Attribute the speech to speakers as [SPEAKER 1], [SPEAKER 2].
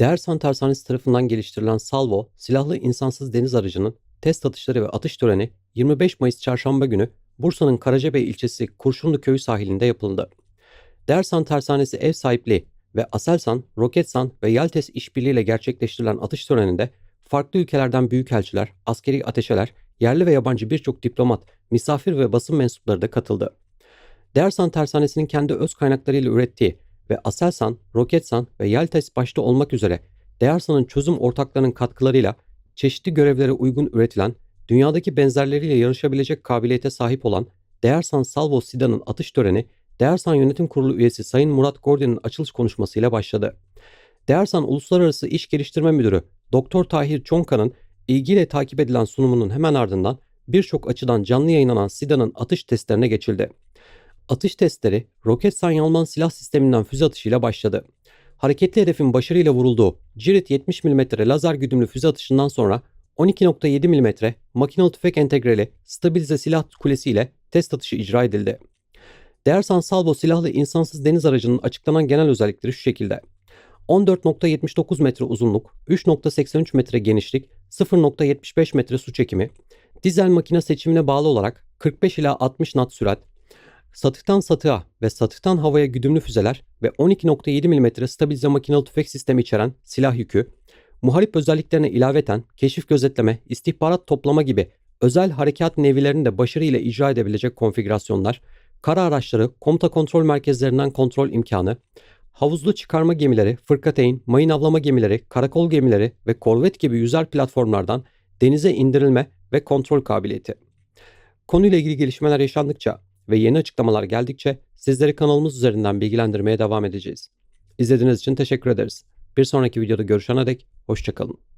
[SPEAKER 1] Değersan Tersanesi tarafından geliştirilen Salvo, silahlı insansız deniz aracının test atışları ve atış töreni 25 Mayıs Çarşamba günü Bursa'nın Karacabey ilçesi Kurşunlu Köyü sahilinde yapıldı. Değersan Tersanesi ev sahipliği ve Aselsan, Roketsan ve Yaltes işbirliğiyle gerçekleştirilen atış töreninde farklı ülkelerden büyükelçiler, askeri ateşeler, yerli ve yabancı birçok diplomat, misafir ve basın mensupları da katıldı. Değersan Tersanesi'nin kendi öz kaynaklarıyla ürettiği ve Aselsan, Roketsan ve Yaltes başta olmak üzere Değersan'ın çözüm ortaklarının katkılarıyla çeşitli görevlere uygun üretilen, dünyadaki benzerleriyle yarışabilecek kabiliyete sahip olan Değersan Salvo Sidan'ın atış töreni Değersan Yönetim Kurulu üyesi Sayın Murat Gorden'in açılış konuşmasıyla başladı. Değersan Uluslararası İş Geliştirme Müdürü Doktor Tahir Çonka'nın ilgiyle takip edilen sunumunun hemen ardından birçok açıdan canlı yayınlanan Sidan'ın atış testlerine geçildi. Atış testleri Roketsan Yalman silah sisteminden füze atışıyla başladı. Hareketli hedefin başarıyla vurulduğu Cirit 70 mm lazer güdümlü füze atışından sonra 12.7 mm makinalı tüfek entegreli stabilize silah kulesi ile test atışı icra edildi. Değersan Salvo silahlı insansız deniz aracının açıklanan genel özellikleri şu şekilde. 14.79 metre uzunluk, 3.83 metre genişlik, 0.75 metre su çekimi, dizel makine seçimine bağlı olarak 45 ila 60 knot sürat, satıktan satığa ve satıktan havaya güdümlü füzeler ve 12.7 mm stabilize makinalı tüfek sistemi içeren silah yükü, muharip özelliklerine ilaveten keşif gözetleme, istihbarat toplama gibi özel harekat nevilerini de başarıyla icra edebilecek konfigürasyonlar, kara araçları, komuta kontrol merkezlerinden kontrol imkanı, havuzlu çıkarma gemileri, fırkateyn, mayın avlama gemileri, karakol gemileri ve korvet gibi yüzer platformlardan denize indirilme ve kontrol kabiliyeti. Konuyla ilgili gelişmeler yaşandıkça ve yeni açıklamalar geldikçe sizleri kanalımız üzerinden bilgilendirmeye devam edeceğiz. İzlediğiniz için teşekkür ederiz. Bir sonraki videoda görüşene dek hoşçakalın.